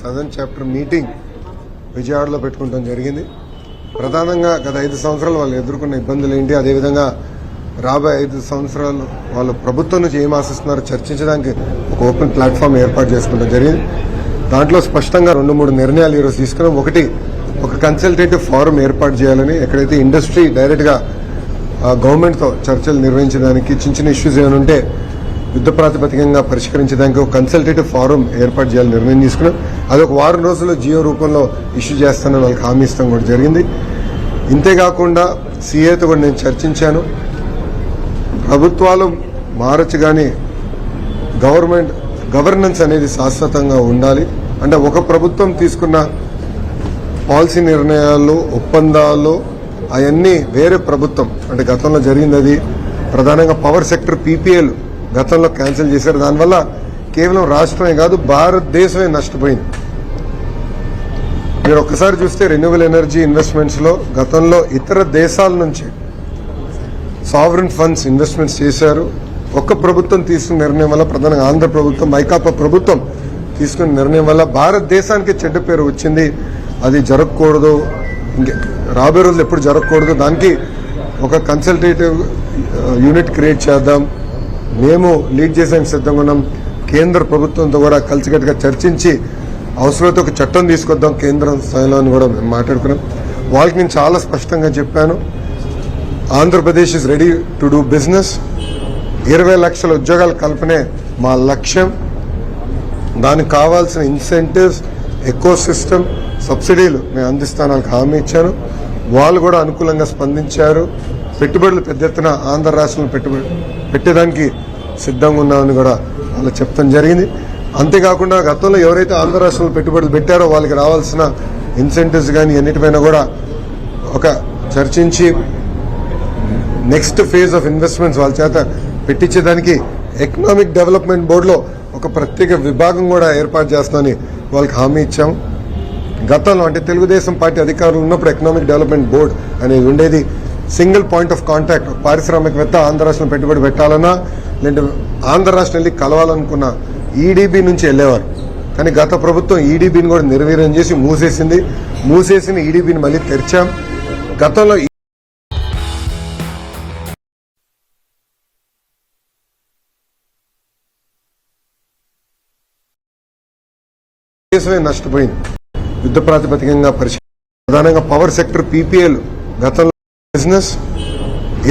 Sadan chapter meeting విజయవాడలో పెట్టుకుంటాం జరిగింది. ప్రధానంగా గత ఐదు సంవత్సరాలు వాళ్ళు ఎదుర్కొన్న ఇబ్బందులు ఏంటి? అదేవిధంగా రాబోయే ఐదు సంవత్సరాలు వాళ్ళు ప్రభుత్వం నుంచి ఏం ఆశిస్తున్నారో చర్చించడానికి ఒక ఓపెన్ ప్లాట్ఫామ్ ఏర్పాటు చేసుకోవడం జరిగింది. దాంట్లో స్పష్టంగా రెండు మూడు నిర్ణయాలు ఈరోజు తీసుకున్నాం. ఒకటి ఒక కన్సల్టేటివ్ ఫారం ఏర్పాటు చేయాలని ఎక్కడైతే ఇండస్ట్రీ డైరెక్ట్గా గవర్నమెంట్తో చర్చలు నిర్వహించడానికి చిన్న చిన్న ఇష్యూస్ ఏమైనా ఉంటే యుద్ధ ప్రాతిపదికంగా పరిష్కరించడానికి ఒక కన్సల్టేటివ్ ఫారం ఏర్పాటు చేయాలని నిర్ణయం తీసుకున్నాం. అది ఒక వారం రోజుల్లో జియో రూపంలో ఇష్యూ చేస్తానని వాళ్ళకి హామీ ఇస్తాం కూడా జరిగింది. ఇంతేకాకుండా సీఏతో కూడా నేను చర్చించాను. ప్రభుత్వాలు మారచ్చు కానీ గవర్నమెంట్ గవర్నెన్స్ అనేది శాశ్వతంగా ఉండాలి. అంటే ఒక ప్రభుత్వం తీసుకున్న పాలసీ నిర్ణయాలు ఒప్పందాలు అవన్నీ వేరే ప్రభుత్వం. అంటే గతంలో జరిగింది అది. ప్రధానంగా పవర్ సెక్టర్ పీపీఎల్ గతంలో క్యాన్సిల్ చేశారు. దానివల్ల కేవలం రాష్ట్రమే కాదు భారతదేశమే నష్టపోయింది. మీరు ఒక్కసారి చూస్తే రెన్యూవల్ ఎనర్జీ ఇన్వెస్ట్మెంట్స్లో గతంలో ఇతర దేశాల నుంచి సావరెన్ ఫండ్స్ ఇన్వెస్ట్మెంట్స్ చేశారు. ఒక్క ప్రభుత్వం తీసుకున్న నిర్ణయం వల్ల ప్రధానంగా ఆంధ్ర ప్రభుత్వం మైకాపా ప్రభుత్వం తీసుకున్న నిర్ణయం వల్ల భారతదేశానికి చెడ్డ పేరు వచ్చింది. అది జరగకూడదు. ఇంకే రాబోయే రోజులు ఎప్పుడు జరగకూడదు. దానికి ఒక కన్సల్టేటివ్ యూనిట్ క్రియేట్ చేద్దాం. మేము లీడ్ చేసేందుకు సిద్ధంగా ఉన్నాం కేంద్ర ప్రభుత్వంతో కూడా కలిసికట్టుగా చర్చించి అవసరమైతే ఒక చట్టం తీసుకొద్దాం కేంద్ర స్థాయిలో అని కూడా మేము మాట్లాడుకున్నాం. వాళ్ళకి నేను చాలా స్పష్టంగా చెప్పాను. Andhra Pradesh is ready to do business ఇరవై లక్షల ఉద్యోగాల కల్పనే మా లక్ష్యం. దానికి కావాల్సిన ఇన్సెంటివ్స్ ఎకో సిస్టమ్ సబ్సిడీలు నేను అందిస్తాను వాళ్ళకి హామీ ఇచ్చాను. వాళ్ళు కూడా అనుకూలంగా స్పందించారు. పెట్టుబడులు పెద్ద ఎత్తున ఆంధ్ర రాష్ట్రంలో పెట్టుబడి పెట్టేదానికి సిద్ధంగా ఉన్నామని కూడా అలా చెప్తాం జరిగింది. అంతేకాకుండా గతంలో ఎవరైతే ఆంధ్ర రాష్ట్రంలో పెట్టుబడులు పెట్టారో వాళ్ళకి రావాల్సిన ఇన్సెంటివ్స్ కానీ అన్నిటిపైన కూడా ఒక చర్చించి నెక్స్ట్ ఫేజ్ ఆఫ్ ఇన్వెస్ట్మెంట్స్ వాళ్ళ చేత పెట్టించేదానికి ఎకనామిక్ డెవలప్మెంట్ బోర్డులో ఒక ప్రత్యేక విభాగం కూడా ఏర్పాటు చేస్తామని వాళ్ళకి హామీ ఇచ్చాం. గతంలో అంటే తెలుగుదేశం పార్టీ అధికారులు ఉన్నప్పుడు ఎకనామిక్ డెవలప్మెంట్ బోర్డు అనేది ఉండేది. సింగిల్ పాయింట్ ఆఫ్ కాంటాక్ట్ పారిశ్రామికవేత్త ఆంధ్ర రాష్ట్రంలో పెట్టుబడి పెట్టాలన్నా లేదంటే ఆంధ్ర రాష్ట్రం వెళ్ళి కలవాలనుకున్న ఈడీబీ నుంచి వెళ్ళేవారు. కానీ గత ప్రభుత్వం ఈడీబీని కూడా నిర్వీర్యం చేసి మూసేసింది. మూసేసిన ఈడీబీని మళ్ళీ తెరిచాం. గతంలో దేశమే నష్టపోయింది. యుద్ధ ప్రాతిపదికంగా పరిశీలి ప్రధానంగా పవర్ సెక్టర్ పీపీఎల్ గతంలో బిజినెస్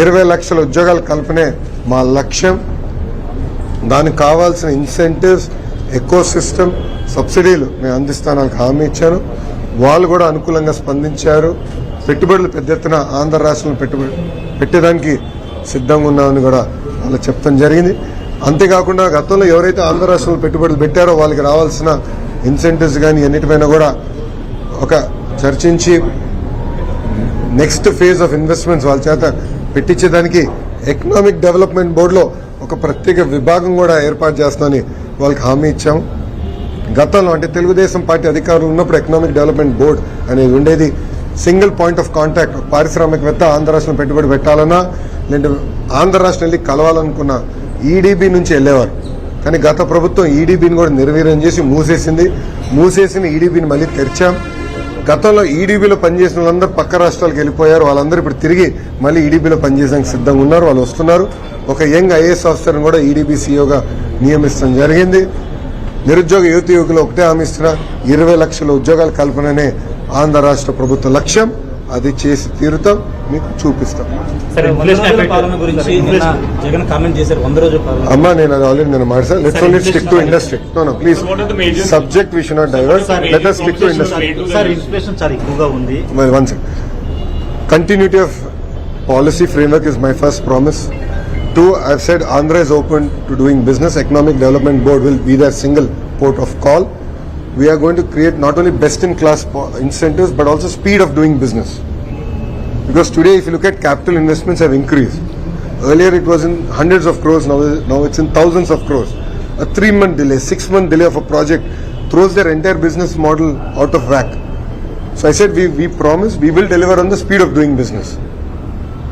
ఇరవై లక్షల ఉద్యోగాలు కల్పనే మా లక్ష్యం. దానికి కావాల్సిన ఇన్సెంటివ్స్ ఎకో సిస్టమ్ సబ్సిడీలు నేను అందిస్తాను హామీ ఇచ్చాను. వాళ్ళు కూడా అనుకూలంగా స్పందించారు. పెట్టుబడులు పెద్ద ఎత్తున ఆంధ్ర రాష్ట్రంలో పెట్టుబడి పెట్టేదానికి సిద్ధంగా ఉన్నామని కూడా వాళ్ళు చెప్తాం జరిగింది. అంతేకాకుండా గతంలో ఎవరైతే ఆంధ్ర రాష్ట్రంలో పెట్టుబడులు పెట్టారో వాళ్ళకి రావాల్సిన ఇన్సెంటివ్స్ కానీ ఎన్నిటిపైన కూడా ఒక చర్చించి నెక్స్ట్ ఫేజ్ ఆఫ్ ఇన్వెస్ట్మెంట్స్ వాళ్ళ చేత పెట్టించేదానికి ఎకనామిక్ డెవలప్మెంట్ బోర్డులో ఒక ప్రత్యేక విభాగం కూడా ఏర్పాటు చేస్తామని వాళ్ళకి హామీ ఇచ్చాం. గతంలో అంటే తెలుగుదేశం పార్టీ అధికారులు ఉన్నప్పుడు ఎకనామిక్ డెవలప్మెంట్ బోర్డు అనేది ఉండేది. సింగిల్ పాయింట్ ఆఫ్ కాంటాక్ట్ పారిశ్రామికవేత్త ఆంధ్ర రాష్ట్రం పెట్టుబడి పెట్టాలన్నా లేదంటే ఆంధ్ర రాష్ట్రం వెళ్ళి కలవాలనుకున్న ఈడీబీ నుంచి వెళ్ళేవారు. కానీ గత ప్రభుత్వం ఈడీబీని కూడా నిర్వీర్యం చేసి మూసేసింది. మూసేసిన ఈడీబీని మళ్ళీ తెరిచాం. గతంలో ఈడీబీలో పనిచేసిన వాళ్ళందరూ పక్క రాష్ట్రాలకు వెళ్ళిపోయారు. వాళ్ళందరూ ఇప్పుడు తిరిగి మళ్ళీ ఈడీబీలో పనిచేయడానికి సిద్ధంగా ఉన్నారు. వాళ్ళు వస్తున్నారు. ఒక యంగ్ ఐఏఎస్ ఆఫీసర్ని కూడా ఈడీబీ సీఓగా నియమిస్తాం జరిగింది. నిరుద్యోగ యువతి యువకులు ఒకటే హామీ ఇస్తున్నా ఇరవై లక్షల ఉద్యోగాల కల్పననే ఆంధ్ర రాష్ట్ర ప్రభుత్వ లక్ష్యం. అది చేసి తీరుతాం మీకు చూపిస్తాం అమ్మా నేను అది ఆల్రెడీ నేను మాట్లాడు let's only stick to industry no no please subject we should not divert let us stick to industry sir inflation చాలా ఎక్కువగా ఉంది Well, one second. Continuity of policy framework is my first promise. Two, I've said Andhra is open to doing business. Economic Development Board will be their single port of call. We are going to create not only best-in-class incentives, but also speed of doing business. Because today, if you look at capital investments have increased. Earlier, it was in hundreds of crores. Now, now it's in thousands of crores. A three-month delay, six-month delay of a project throws their entire business model out of whack. So I said we, we promise we will deliver on the speed of doing business.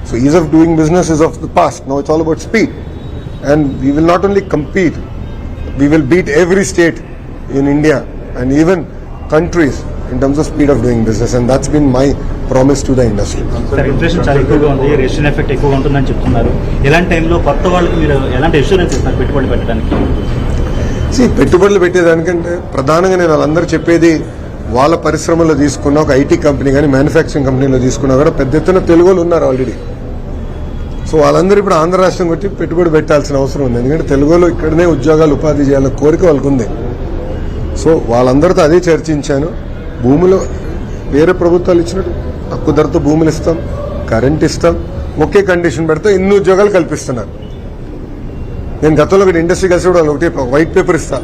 So ease of doing business is of the past. Now it's all about speed. And we will not only compete, we will beat every state in India and even countries in terms of speed of doing business. And that's been my promise to the industry. Sir inflation చాలా ఎక్కువగా ఉంది ration effect ఎక్కువగా ఉంటుందని చెప్తున్నారు ఇలాంటి టైంలో కొత్త వాళ్ళకి మీరు ఎలాంటి ఇన్సూరెన్స్ ఇస్తారు పెట్టుబడి పెట్టడానికి See, పెట్టుబడులు పెట్టేదానికంటే ప్రధానంగా నేను వాళ్ళందరూ చెప్పేది వాళ్ళ పరిశ్రమలో తీసుకున్న ఒక ఐటీ కంపెనీ కానీ మ్యానుఫ్యాక్చరింగ్ కంపెనీలో తీసుకున్నా కూడా పెద్ద ఎత్తున తెలుగు వాళ్ళు ఉన్నారు ఆల్రెడీ సో వాళ్ళందరూ ఇప్పుడు ఆంధ్ర రాష్ట్రం కొట్టి పెట్టుబడి పెట్టాల్సిన అవసరం ఉంది ఎందుకంటే తెలుగులో ఇక్కడనే ఉద్యోగాలు ఉపాధి చేయాలన్న కోరిక వాళ్ళకు ఉంది సో వాళ్ళందరితో అదే చర్చించాను. భూములు వేరే ప్రభుత్వాలు ఇచ్చినట్టు తక్కువ ధరతో భూములు ఇస్తాం కరెంట్ ఇస్తాం ఒకే కండిషన్ పెడితే ఇన్ని ఉద్యోగాలు కల్పిస్తున్నారు. నేను గతంలో ఒకటి ఇండస్ట్రీ కలిసి కూడా ఒకటి వైట్ పేపర్ ఇస్తా.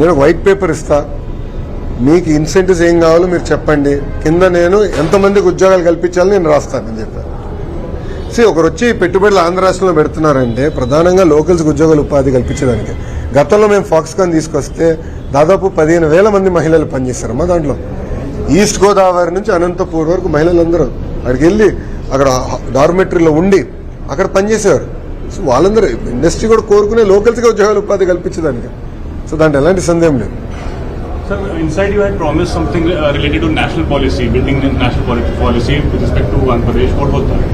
నేను వైట్ పేపర్ ఇస్తా. మీకు ఇన్సెంటివ్స్ ఏం కావాలో మీరు చెప్పండి. కింద నేను ఎంతమందికి ఉద్యోగాలు కల్పించాలని నేను రాస్తానని చెప్పాను సి ఒకరు వచ్చి పెట్టుబడులు ఆంధ్ర రాష్ట్రంలో పెడుతున్నారంటే ప్రధానంగా లోకల్స్కి ఉద్యోగాలు ఉపాధి కల్పించడానికి. గతంలో మేము ఫాక్స్కాన్ తీసుకొస్తే దాదాపు పదిహేను వేల మంది మహిళలు పనిచేశారమ్మా దాంట్లో ఈస్ట్ గోదావరి నుంచి అనంతపూర్ వరకు మహిళలందరూ అక్కడికి వెళ్ళి అక్కడ డార్మెటరీలో ఉండి అక్కడ పనిచేసేవారు సో వాళ్ళందరూ ఇండస్ట్రీ కూడా కోరుకునే లోకల్స్గా ఉద్యోగాలు ఉపాధి కల్పించడానికి సో దాంట్లో ఎలాంటి సందేహం లేదు Sir, inside you had promised something uh, related to national policy, building national policy with respect to Andhra Pradesh. What was that?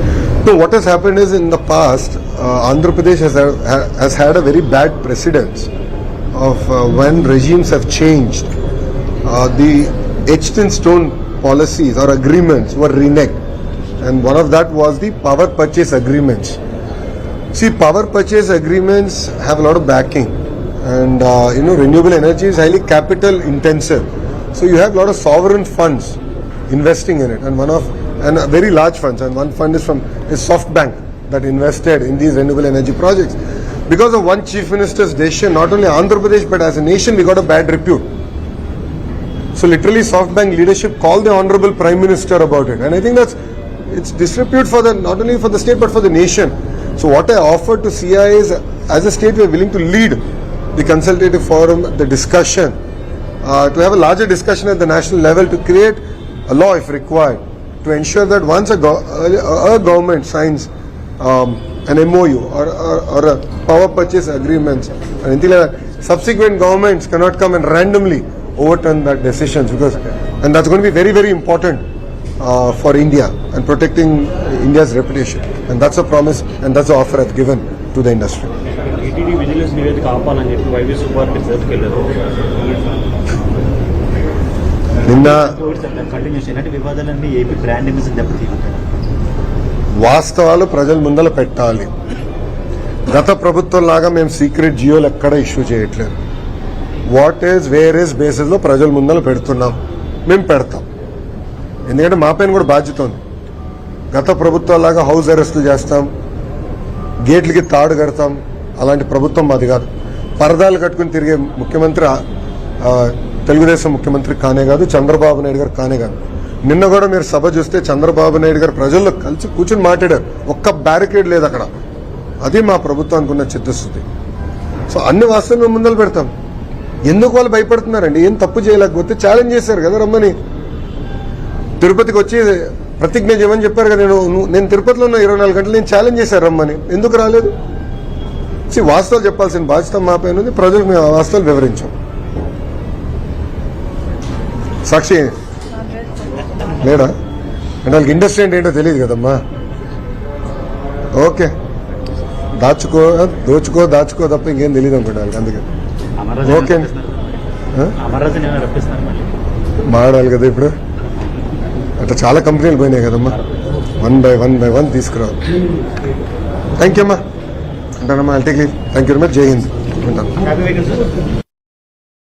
No, what has happened is in the past, uh, Andhra Pradesh has, ha- has had a very bad precedence of uh, when regimes have changed. Uh, the etched in stone policies or agreements were reneged, and one of that was the power purchase agreements. See, power purchase agreements have a lot of backing, and uh, you know, renewable energy is highly capital intensive. So you have a lot of sovereign funds investing in it, and one of and very large funds, and one fund is from is SoftBank that invested in these renewable energy projects. Because of one chief minister's decision, not only Andhra Pradesh but as a nation, we got a bad repute. So literally, SoftBank leadership called the honorable prime minister about it, and I think that's it's disrepute for the not only for the state but for the nation. So what I offered to CIA is, as a state, we are willing to lead the consultative forum, the discussion, uh, to have a larger discussion at the national level to create a law if required to ensure that once a, go- a, a government signs um, an MOU or, or, or a power purchase agreements or anything like that, subsequent governments cannot come and randomly overturn that decisions because and that's going to be very very important uh, for India and protecting India's reputation and that's a promise and that's the offer I've given to the industry. దెబ్బతీయాలి వాస్తవాలు ప్రజల ముందల పెట్టాలి. గత ప్రభుత్వం లాగా మేము secret జియోలు ఎక్కడ issue చేయట్లేదు. వాట్ ఈస్ వేర్ ఈస్ బేసిస్లో ప్రజల ముందల పెడుతున్నాం. మేము పెడతాం. ఎందుకంటే మా పైన కూడా బాధ్యత ఉంది. గత ప్రభుత్వం లాగా హౌస్ అరెస్టులు చేస్తాం. గేట్లకి తాడు కడతాం. అలాంటి ప్రభుత్వం మాది కాదు. పరదాలు కట్టుకుని తిరిగే ముఖ్యమంత్రి తెలుగుదేశం ముఖ్యమంత్రి కానే కాదు చంద్రబాబు నాయుడు గారు కానే కాదు. నిన్న కూడా మీరు సభ చూస్తే చంద్రబాబు నాయుడు గారు ప్రజల్లో కలిసి కూర్చుని మాట్లాడారు. ఒక్క బ్యారికేడ్ లేదు అక్కడ. అది మా ప్రభుత్వానికి ఉన్న చిత్తశుద్ధి. సో అన్ని వాస్తవంగా ముందలు పెడతాం. ఎందుకు వాళ్ళు భయపడుతున్నారండి? ఏం తప్పు చేయలేకపోతే ఛాలెంజ్ చేశారు కదా రమ్మని. తిరుపతికి వచ్చి ప్రతిజ్ఞ చేయమని చెప్పారు కదా నేను. నేను తిరుపతిలో ఉన్న ఇరవై నాలుగు గంటలు నేను ఛాలెంజ్ చేశారు రమ్మని. ఎందుకు రాలేదు? వాస్తవాలు చెప్పాల్సిన బాధ్యత మా పైన ఉంది. ప్రజలకు మేము ఆ వాస్తవాలు వివరించాం. సాక్షి. లేడా? అంటే వాళ్ళకి ఇండస్ట్రీ అంటే ఏంటో తెలియదు కదమ్మా. ఓకే. దాచుకో దోచుకో దాచుకో తప్ప ఇంకేం తెలియదు అనుకుంటా వాళ్ళకి అందుకే. ఓకే. మాడాలి కదా ఇప్పుడు. అట్లా చాలా కంపెనీలు పోయినాయి కదమ్మా. One by one by one తీసుకురావాలి. థ్యాంక్ యూ అమ్మా. ఉంటానమ్మా I'll take leave thank you very much Jai Hind. ఉంటాను.